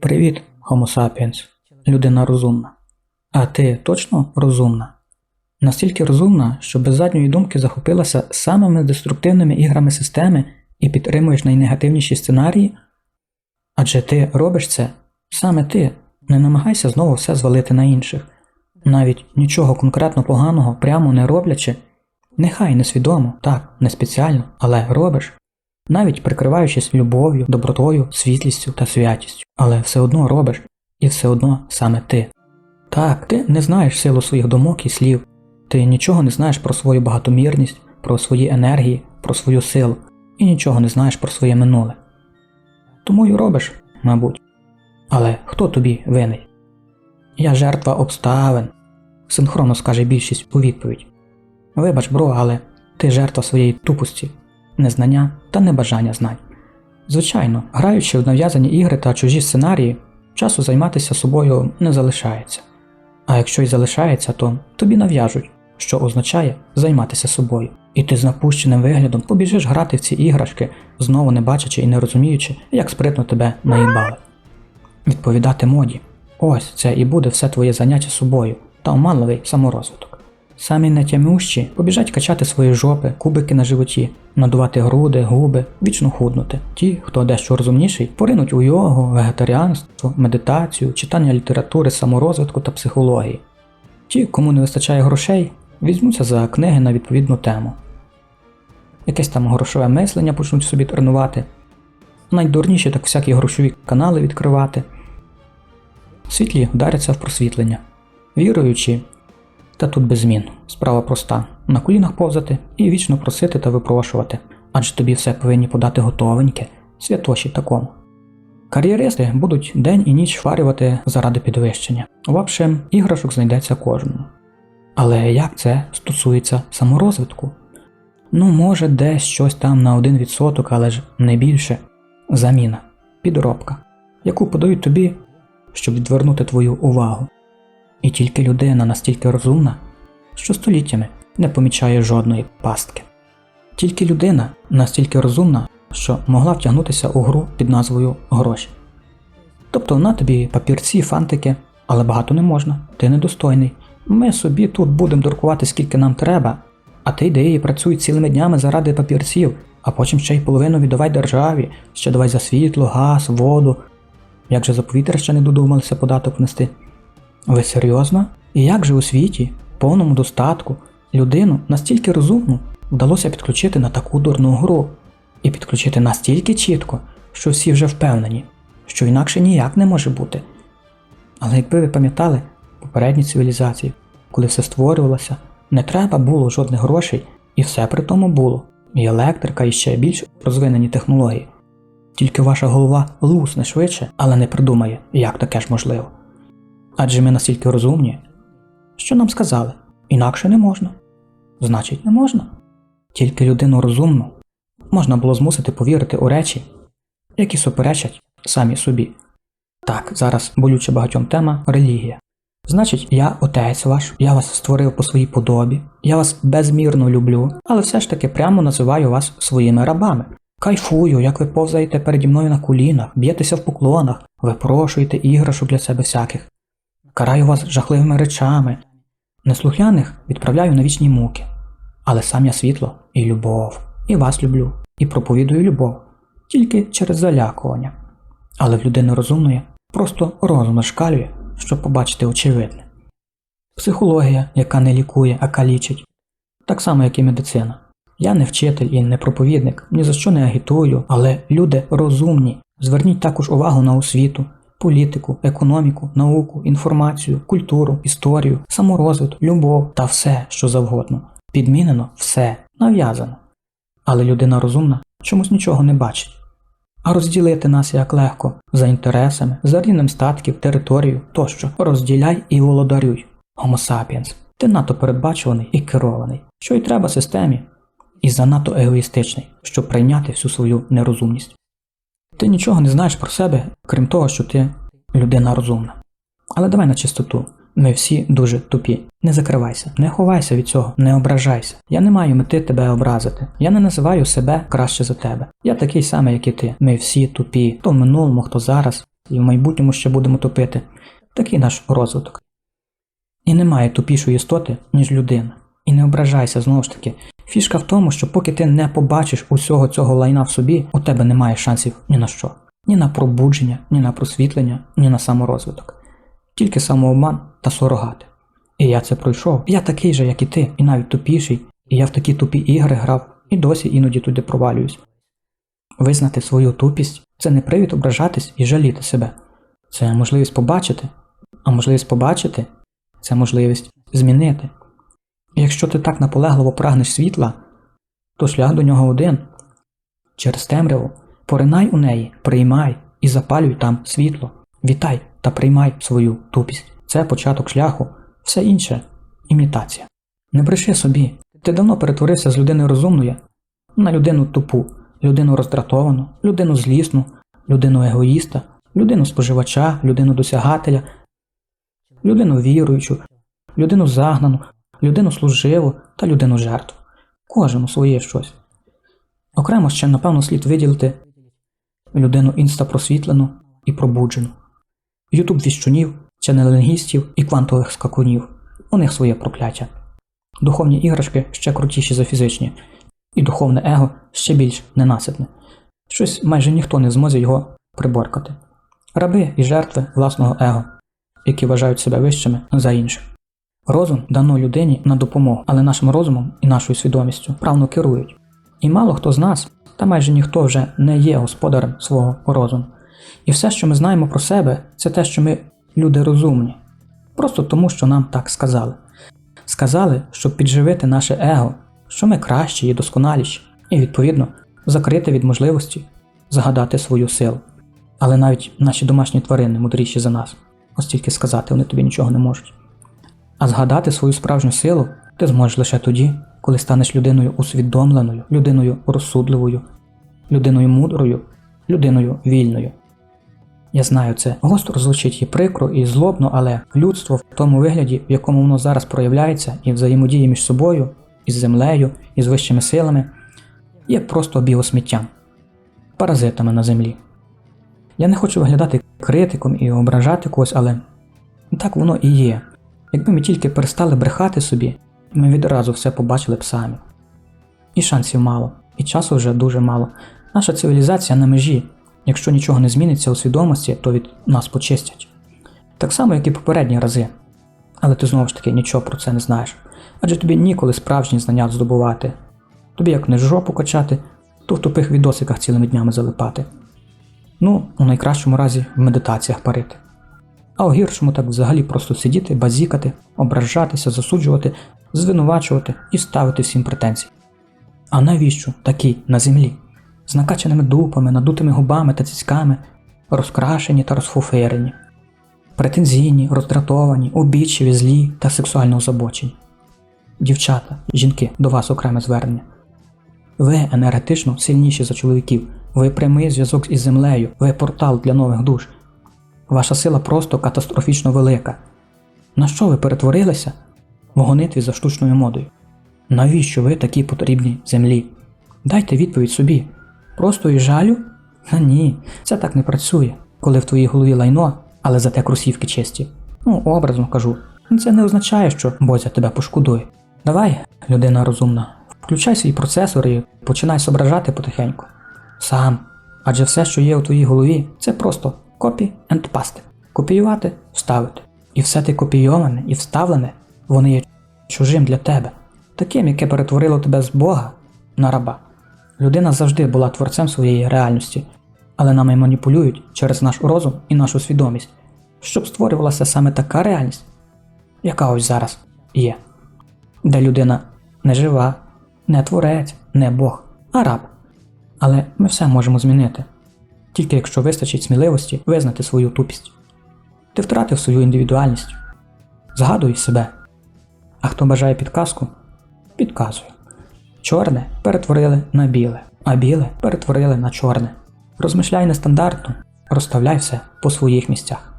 Привіт, Homo sapiens, людина розумна. А ти точно розумна? Настільки розумна, що без задньої думки захопилася самими деструктивними іграми системи і підтримуєш найнегативніші сценарії? Адже ти робиш це саме ти. Не намагайся знову все звалити на інших, навіть нічого конкретно поганого прямо не роблячи. Нехай несвідомо, так, не спеціально, але робиш, навіть прикриваючись любов'ю, добротою, світлістю та святістю, але все одно робиш, і все одно саме ти. Так, ти не знаєш силу своїх думок і слів, ти нічого не знаєш про свою багатомірність, про свої енергії, про свою силу, і нічого не знаєш про своє минуле. Тому й робиш, мабуть. Але хто тобі винний? Я жертва обставин, синхронно скаже більшість у відповідь. Вибач, бро, але ти жертва своєї тупості, незнання та небажання знань. Звичайно, граючи в нав'язані ігри та чужі сценарії, часу займатися собою не залишається. А якщо й залишається, то тобі нав'яжуть, що означає займатися собою. І ти з напущеним виглядом побіжиш грати в ці іграшки, знову не бачачи і не розуміючи, як спритно тебе наїбали. Відповідати моді. Ось це і буде все твоє заняття собою та оманливий саморозвиток. Самі нетямющі побіжать качати свої жопи, кубики на животі, надувати груди, губи, вічно худнути. Ті, хто дещо розумніший, поринуть у йогу, вегетаріанство, медитацію, читання літератури, саморозвитку та психології. Ті, кому не вистачає грошей, візьмуться за книги на відповідну тему. Якесь там грошове мислення почнуть собі тренувати. Найдурніші так всякі грошові канали відкривати. Світлі вдаряться в просвітлення. Віруючі, та тут без змін. Справа проста: на колінах повзати і вічно просити та випрошувати, адже тобі все повинні подати готовеньке, святоші такому. Кар'єристи будуть день і ніч шварювати заради підвищення. В общем, іграшок знайдеться кожному. Але як це стосується саморозвитку? Ну, може, десь щось там на 1%, але ж не більше. Заміна, підробка, яку подають тобі, щоб відвернути твою увагу. І тільки людина настільки розумна, що століттями не помічає жодної пастки. Тільки людина настільки розумна, що могла втягнутися у гру під назвою гроші. Тобто на тобі папірці, фантики, але багато не можна, ти недостойний. Ми собі тут будемо дуркувати скільки нам треба, а ти йди і працюй цілими днями заради папірців, а потім ще й половину віддавай державі, ще давай за світло, газ, воду. Як же за повітря ще не додумалися податок внести? Ви серйозно? І як же у світі, повному достатку, людину настільки розумну вдалося підключити на таку дурну гру, і підключити настільки чітко, що всі вже впевнені, що інакше ніяк не може бути. Але якби ви пам'ятали попередні цивілізації, коли все створювалося, не треба було жодних грошей, і все при тому було, і електрика, і ще більш розвинені технології. Тільки ваша голова лусне швидше, але не придумає, як таке ж можливо. Адже ми настільки розумні, що нам сказали, інакше не можна. Значить, не можна. Тільки людину розумну можна було змусити повірити у речі, які суперечать самі собі. Так, зараз болюче багатьом тема релігія. Значить, я отець ваш, я вас створив по своїй подобі, я вас безмірно люблю, але все ж таки прямо називаю вас своїми рабами. Кайфую, як ви повзаєте переді мною на колінах, б'єтеся в поклонах, випрошуєте іграшок для себе всяких. Караю вас жахливими речами. Неслухняних відправляю на вічні муки. Але сам я світло і любов, і вас люблю, і проповідую любов, тільки через залякування. Але в людини розумної просто розум нашкалює, щоб побачити очевидне. Психологія, яка не лікує, а калічить, так само, як і медицина. Я не вчитель і не проповідник, ні за що не агітую, але люди розумні. Зверніть також увагу на освіту, політику, економіку, науку, інформацію, культуру, історію, саморозвиток, любов та все, що завгодно. Підмінено все, нав'язано. Але людина розумна чомусь нічого не бачить. А розділити нас як легко, за інтересами, за рівнем статків, територію тощо. Розділяй і володарюй. Homo sapiens. Ти надто передбачуваний і керований, що й треба системі, і занадто егоїстичний, щоб прийняти всю свою нерозумність. Ти нічого не знаєш про себе, крім того, що ти людина розумна. Але давай на чистоту. Ми всі дуже тупі. Не закривайся, не ховайся від цього, не ображайся. Я не маю мети тебе образити. Я не називаю себе краще за тебе. Я такий самий, як і ти. Ми всі тупі, хто в минулому, хто зараз. і в майбутньому ще будемо топити. Такий наш розвиток. І немає тупішої істоти, ніж людина. Не ображайся знову ж таки. Фішка в тому, що поки ти не побачиш усього цього лайна в собі, у тебе немає шансів ні на що. Ні на пробудження, ні на просвітлення, ні на саморозвиток. Тільки самообман та сурогати. І я це пройшов. Я такий же, як і ти, і навіть тупіший, і я в такі тупі ігри грав, і досі іноді туди провалююсь. Визнати свою тупість це не привід ображатись і жаліти себе. Це можливість побачити, а можливість побачити це можливість змінити. Якщо ти так наполегливо прагнеш світла, то шлях до нього один. Через темряву поринай у неї, приймай і запалюй там світло. Вітай та приймай свою тупість. Це початок шляху, все інше імітація. Не бреши собі. Ти давно перетворився з людини розумної на людину тупу, людину роздратовану, людину злісну, людину егоїста, людину споживача, людину досягателя, людину віруючу, людину загнану, людину служиву та людину жертву. Кожному своє щось. Окремо ще, напевно, слід виділити людину інстапросвітлену і пробуджену. Ютуб віщунів, ченелингістів і квантових скакунів. У них своє прокляття. Духовні іграшки ще крутіші за фізичні, і духовне его ще більш ненаситне. Щось майже ніхто не зможе його приборкати. Раби і жертви власного его, які вважають себе вищими за інших. Розум дано людині на допомогу, але нашим розумом і нашою свідомістю правно керують. І мало хто з нас, та майже ніхто вже не є господарем свого розуму. І все, що ми знаємо про себе, це те, що ми люди розумні. Просто тому, що нам так сказали. Сказали, щоб підживити наше его, що ми кращі і досконаліші, і, відповідно, закрити від можливості загадати свою силу. Але навіть наші домашні тварини мудріші за нас, ось тільки сказати вони тобі нічого не можуть. А згадати свою справжню силу ти зможеш лише тоді, коли станеш людиною усвідомленою, людиною розсудливою, людиною мудрою, людиною вільною. Я знаю, це гостро звучить і прикро, і злобно, але людство в тому вигляді, в якому воно зараз проявляється, і взаємодіє між собою, із землею, і з вищими силами, є просто біосміттям, паразитами на землі. Я не хочу виглядати критиком і ображати когось, але так воно і є. Якби ми тільки перестали брехати собі, ми відразу все побачили б самі. І шансів мало, і часу вже дуже мало. Наша цивілізація на межі. Якщо нічого не зміниться у свідомості, то від нас почистять. Так само, як і попередні рази. Але ти знову ж таки нічого про це не знаєш. Адже тобі ніколи справжні знання здобувати. Тобі як не жопу качати, то в тупих відосиках цілими днями залипати. Ну, у найкращому разі в медитаціях парити. А у гіршому так взагалі просто сидіти, базікати, ображатися, засуджувати, звинувачувати і ставити всім претензії. А навіщо такі на землі? З накачаними дупами, надутими губами та цицьками, розкрашені та розфуферені, претензійні, роздратовані, обідчиві, злі та сексуально озабочені. Дівчата, жінки, до вас окреме звернення. Ви енергетично сильніші за чоловіків, ви прямий зв'язок із землею, ви портал для нових душ. Ваша сила просто катастрофічно велика. На що ви перетворилися в гонитві за штучною модою? Навіщо ви такі потрібні землі? Дайте відповідь собі. Просто і жалю? Та ні, це так не працює, коли в твоїй голові лайно, але зате кросівки чисті. Ну, образно кажу. Це не означає, що Бозя тебе пошкодує. Давай, людина розумна, включай свій процесор і починай зображати потихеньку. Сам. Адже все, що є у твоїй голові, це просто copy and paste. Копіювати, вставити. І все те копійоване і вставлене, вони є чужим для тебе, таким, яке перетворило тебе з Бога на раба. Людина завжди була творцем своєї реальності, але нами маніпулюють через наш розум і нашу свідомість, щоб створювалася саме така реальність, яка ось зараз є, де людина не жива, не творець, не Бог, а раб. Але ми все можемо змінити, тільки якщо вистачить сміливості визнати свою тупість. Ти втратив свою індивідуальність. Згадуй себе. А хто бажає підказку, підказуй. Чорне перетворили на біле, а біле перетворили на чорне. Розмишляй нестандартно, розставляй все по своїх місцях.